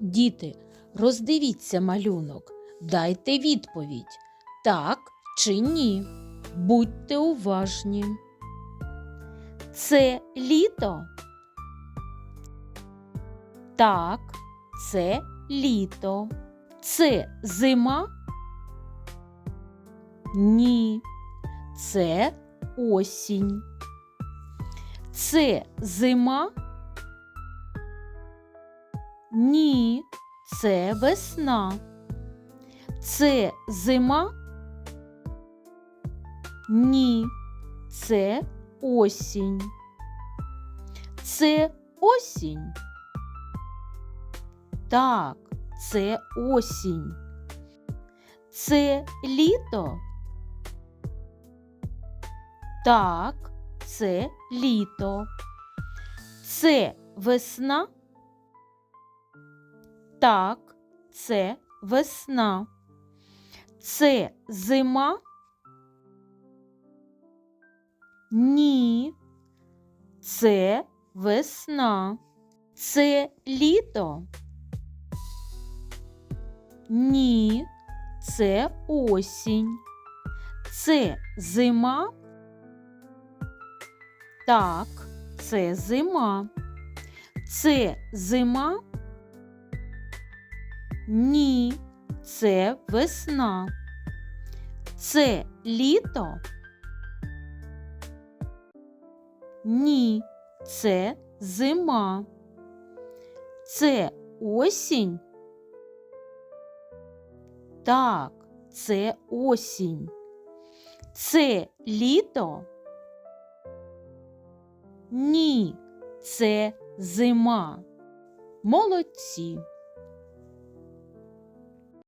Діти, роздивіться малюнок, дайте відповідь так чи ні. Будьте уважні. Це літо? Так, це літо. Це зима? Ні. Це осінь. Це зима? Ні, це весна. Це зима? Ні, це осінь. Це осінь. Так, це осінь. Це літо? Так, це літо. Це весна? Так, це весна. Це зима? Ні. Це весна. Це літо? Ні. Це осінь. Це зима? Так, це зима. Це зима? Ні, це весна. Це літо? Ні, це зима. Це осінь? Так, це осінь. Це літо? Ні, це зима. Молодці.